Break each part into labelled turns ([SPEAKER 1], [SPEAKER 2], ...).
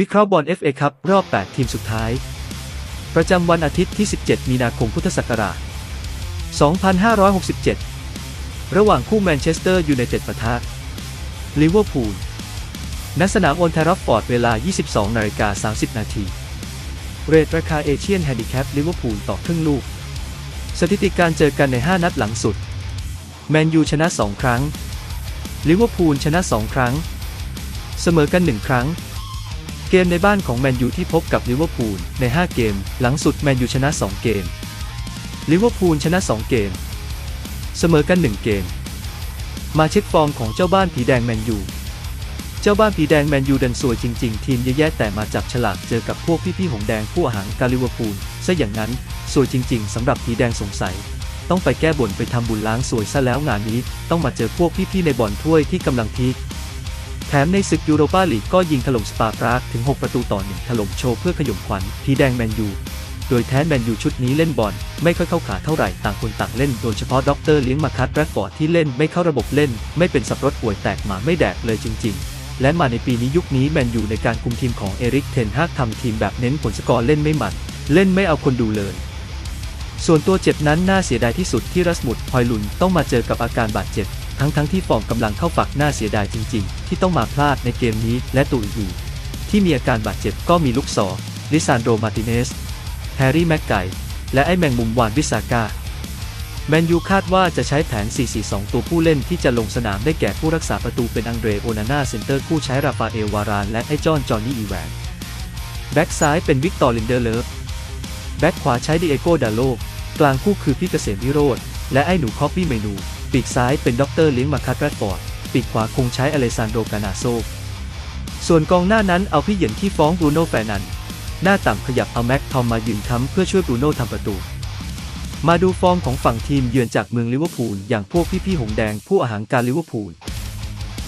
[SPEAKER 1] วิเคราะห์บอล FA ครับ รอบ 8 ทีมสุดท้าย ประจำวันอาทิตย์ที่ 17 มีนาคมพุทธศักราช 2567 ระหว่างคู่แมนเชสเตอร์ยูไนเต็ดปะทะลิเวอร์พูลณสนามโอลด์แทรัฟฟอร์ดเวลา 22 นาฬิกา 30 นาที เรทราคาเอเชียนแฮนดิแคปลิเวอร์พูลต่อครึ่งลูก สถิติการเจอกันใน 5 นัดหลังสุด แมนยูชนะ 2 ครั้ง ลิเวอร์พูลชนะ 2 ครั้ง เสมอกัน 1 ครั้ง เกมในบ้านของแมนยูที่พบกับลิเวอร์พูลใน 5 เกม หลังสุดแมนยูชนะ 2 เกม ลิเวอร์พูลชนะ 2 เกม เสมอกัน 1 เกม มาเช็คฟอร์มของเจ้าบ้านผีแดงแมนยู เจ้าบ้านผีแดงแมนยูดันซวยจริง ๆ ทีมเยอะแต่มาจับฉลากเจอกับพวกพี่ๆหงแดงผู้อาหารกาลิเวอร์พูลซะอย่างนั้นซวยจริง ๆสำหรับผีแดงสงสัย ต้องไปแก้บ่นไปทำบุญล้างสวยซะแล้วงานนี้ ต้องมาเจอพวกพี่ๆในบอลถ้วยที่กำลังพีค แถมในศึกยูโรปาลีกก็ยิงถล่มสปาร์ตรักถึง 6 ประตูต่อหนึ่งถล่มโชว์เพื่อขย่มขวัญผีแดงแมนยู โดยแท้แมนยูชุดนี้เล่นบอลไม่ค่อยเข้าขาเท่าไหร่ต่างคนต่างเล่นโดยเฉพาะด็อกเตอร์เลี้ยงมาคัตแรดฟอร์ดที่เล่นไม่เข้าระบบเล่น ไม่เป็นสับรถป่วยแตกหมาไม่แดกเลยจริง ๆ และมาในปีนี้ยุคนี้แมนยูในการคุมทีมของเอริกเทนฮากทำทีมแบบเน้นผลสกอร์เล่นไม่หมันเล่นไม่เอาคนดูเลยส่วนตัวเจ็บนั้นน่าเสียดายที่สุดที่รัสมุดพอยลุนต้องมาเจอกับอาการบาดเจ็บ ทั้งทั้งที่ฟอร์มกำลังเข้าฝักน่าเสียดายจริง ๆ ที่ต้องมาพลาดในเกมนี้และตัวอื่นๆที่มีอาการบาดเจ็บก็มีลุกซอร์ลิซานโดมาติเนส แฮร์รี่แม็กไกและไอ้แมงมุมวานวิสากาแมนยูคาดว่าจะใช้แผน 4-4-2 ตัวผู้เล่นที่จะลงสนามได้แก่ผู้รักษาประตูเป็นอังเดรโอนาน่าเซนเตอร์ผู้ใช้ราฟาเอลวาราน และไอ้จอนจอนนี่อีแวนแบ็กซ้ายเป็นวิกตอร์ลินเดอร์เลิฟแบ็กขวาใช้ดิเอโกดาโลกลางคู่คือพี่เกษมวิโรธและไอ้หนูคอปปี้เมนู ปีกซ้ายเป็นด็อกเตอร์เลี้ยงมาคัตแรดฟอร์ด ปีกขวาคงใช้อเลซานโดกานาโซ ส่วนกองหน้านั้นเอาพี่เหยินที่ฟ้องบรูโน่แฟนัน หน้าต่ำขยับเอาแม็กทอมมายืนค้ำเพื่อช่วยบรูโน่ทำประตู มาดูฟอร์มของฝั่งทีมเยือนจากเมืองลิเวอร์พูลอย่างพวกพี่ๆหงแดงผู้อาหารการลิเวอร์พูล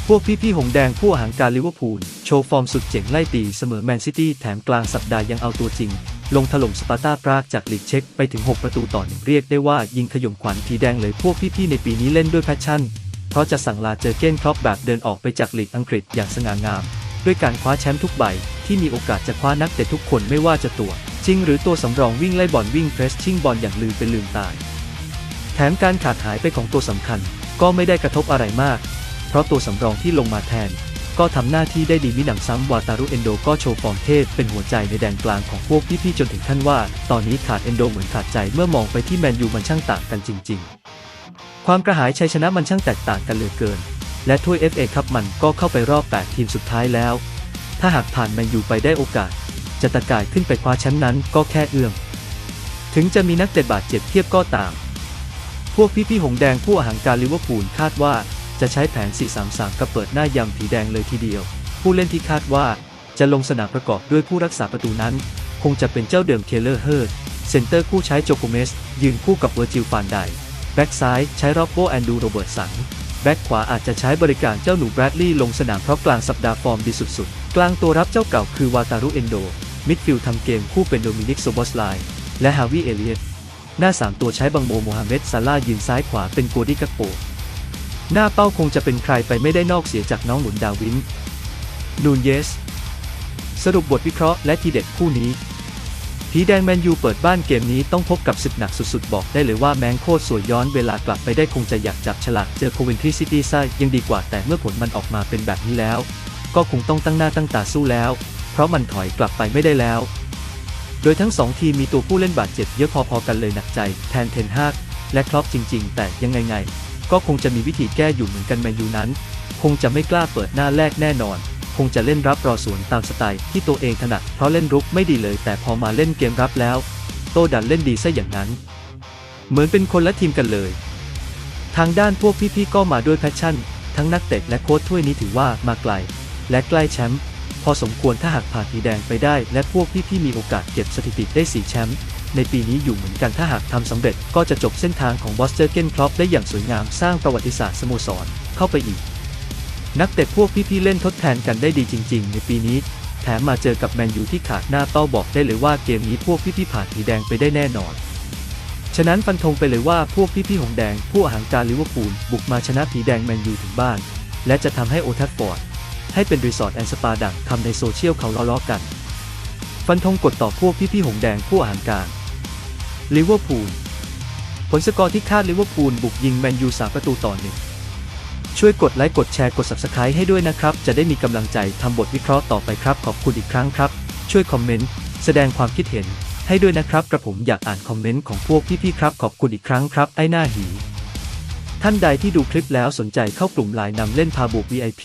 [SPEAKER 1] พวกพี่ๆหงแดงผู้อาหารการลิเวอร์พูล โชว์ฟอร์มสุดเจ๋งไล่ตีเสมอแมนซิตี้แถมกลางสัปดาห์ยังเอาตัวจริง ลงถล่มสปาร์ตาปรากจากลีกเช็คไปถึง 6 ประตูต่อหนึ่งเรียกได้ว่ายิงขย่มขวัญผีแดงเลยพวกพี่ๆในปีนี้เล่นด้วยแพชชั่น เพราะจะสั่งลาเจอเก้นครอปแบบเดินออกไปจากลีกอังกฤษอย่างสง่างาม ด้วยการคว้าแชมป์ทุกใบ ที่มีโอกาสจะคว้านักเตะทุกคนไม่ว่าจะตัว จริงหรือตัวสำรองวิ่งไล่บอลวิ่งเพรสชิ่งบอลอย่างลืมเป็นลืมตาย แถมการขาดหายไปของตัวสำคัญ ก็ไม่ได้กระทบอะไรมาก เพราะตัวสำรองที่ลงมาแทน ก็ทำหน้าที่ได้ดีมิหนำซ้ำวาตารุเอนโดก็โชว์ฟอร์มเทพเป็นหัวใจในแดนกลางของพวกพี่ๆจนถึงขั้นว่า ตอนนี้ขาดเอนโดเหมือนขาดใจเมื่อมองไปที่แมนยูมันช่างต่างกันจริง ๆ ความกระหายชัยชนะมันช่างแตกต่างกันเหลือเกิน และถ้วย FA ครับมันก็เข้าไปรอบ 8 ทีมสุดท้ายแล้ว ถ้าหากผ่านแมนยูไปได้โอกาส จะตะกายขึ้นไปคว้าแชมป์นั้นก็แค่เอื้อมถึงจะมีนักเตะบาดเจ็บเทียบก็ตาม พวกพี่ๆหงแดงผู้อาหารการลิเวอร์พูลคาดว่า จะใช้แผน 4-3-3 กับเปิดหน้ายำผีแดงเลยทีเดียว ผู้เล่นที่คาดว่าจะลงสนามประกอบด้วยผู้รักษาประตูนั้น คงจะเป็นเจ้าเดิมเคเลอร์เฮิร์ดเซนเตอร์คู่ใช้โจโกเมส ยืนคู่กับเวอร์จิลฟานไดแบ็กซ้ายใช้ร็อบโบแอนดูโรเบิร์ตสันแบ็กขวาอาจจะใช้บริการเจ้าหนูแบรดลีย์ลงสนามเพราะกลางสัปดาห์ฟอร์มดีสุดๆ กลางตัวรับเจ้าเก่าคือวาตารุเอนโด มิดฟิลด์ทำเกมคู่เป็นโดมินิกโซบอสไลและฮาวิเอเลียตหน้า 3 ตัวใช้บังโมโมฮัมเหม็ดซาลายืนซ้ายขวาเป็นโกดิกักโป หน้าเป้าคงจะเป็นใครไปไม่ได้นอกเสียจากน้องหนุนดาวิน นูนเยส สรุปบทวิเคราะห์และทีเด็ดคู่นี้ ผีแดงแมนยูเปิดบ้านเกมนี้ต้องพบกับศึกหนักสุดๆ บอกได้เลยว่าแมงโคตรสวยย้อนเวลากลับไปได้คงจะอยากจับฉลากเจอโคเวนทรีซิตี้ซ่ายังดีกว่าแต่เมื่อผลมันออกมาเป็นแบบนี้แล้ว ก็คงต้องตั้งหน้าตั้งตาสู้แล้ว เพราะมันถอยกลับไปไม่ได้แล้ว โดยทั้งสองทีมมีตัวผู้เล่นบาดเจ็บเยอะพอๆกันเลยหนักใจแทนเทนฮากและครอปจริง ๆ แต่ยังไงไง ก็คงจะมีวิธีแก้อยู่เหมือนกันแมนยูนั้น คงจะไม่กล้าเปิดหน้าแรกแน่นอน คงจะเล่นรับรอสวนตามสไตล์ที่ตัวเองถนัดเพราะเล่นรุกไม่ดีเลย แต่พอมาเล่นเกมรับแล้ว โตดันเล่นดีซะอย่างนั้น เหมือนเป็นคนละทีมกันเลย ทางด้านพวกพี่ๆก็มาด้วยแพชชั่น ทั้งนักเตะและโค้ชถ้วยนี้ถือว่ามาไกล และใกล้แชมป์พอสมควรถ้าหากผ่านผีแดงไปได้ และพวกพี่ๆมีโอกาสเก็บสถิติได้4แชมป์ ในปีนี้อยู่เหมือนกันถ้าหากทำสำเร็จก็จะจบเส้นทางของบอสเจอร์เกนครอปได้อย่างสวยงามสร้างประวัติศาสตร์สโมสรเข้าไปอีก นักเตะพวกพี่ๆเล่นทดแทนกันได้ดีจริง ๆ ในปีนี้ แถมมาเจอกับแมนยูที่ขาดหน้าเป้าบอกได้เลยว่าเกมนี้พวกพี่ๆผ่านผีแดงไปได้แน่นอน ฉะนั้นฟันธงไปเลยว่าพวกพี่ๆหงแดงผู้อาหารการลิเวอร์พูลบุกมาชนะผีแดงแมนยูถึงบ้าน และจะทำให้โอทัฟฟอร์ดให้เป็นรีสอร์ทแอนด์สปาดังทำในโซเชียลเขาล้อๆกัน ฟันธงกดต่อพวกพี่ๆหงแดงผู้อาหารการ ลิเวอร์พูลผลสกอร์ที่คาดลิเวอร์พูลบุกยิงแมนยูสามประตูต่อหนึ่งช่วยกดไลค์กดแชร์กด Subscribe ให้ด้วยนะครับ จะได้มีกำลังใจทำบทวิเคราะห์ต่อไปครับ ขอบคุณอีกครั้งครับ ช่วยคอมเมนต์ แสดงความคิดเห็น ให้ด้วยนะครับกระผมอยากอ่านคอมเมนต์ของพวกพี่ๆครับ ขอบคุณอีกครั้งครับ ไอ้หน้าหี ท่านใดที่ดูคลิปแล้วสนใจเข้ากลุ่มไลน์นำเล่นพาบุก VIP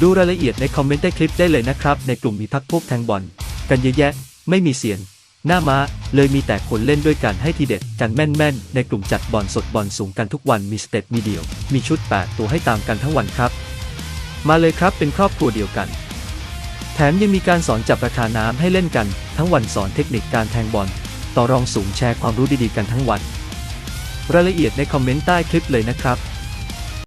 [SPEAKER 1] ดูรายละเอียดในคอมเมนต์ใต้คลิปได้เลยนะครับ ในกลุ่มมีพักพวกแทงบอลกันเยอะแยะ ไม่มีเสียง หน้าม้าเลยมีแต่คนเล่นด้วยกันให้ทีเด็ดกันแม่นๆ ในกลุ่มจัดบอลสดบอลสูงกันทุกวันมีสเต็ปมีเดียว มีชุด 8 ตัวให้ตามกันทั้งวันครับ มาเลยครับเป็นครอบครัวเดียวกัน แถมยังมีการสอนจับราคาน้ำให้เล่นกัน ทั้งวันสอนเทคนิคการแทงบอล ต่อรองสูงแชร์ความรู้ดีๆกันทั้งวัน รายละเอียดในคอมเมนต์ใต้คลิปเลยนะครับ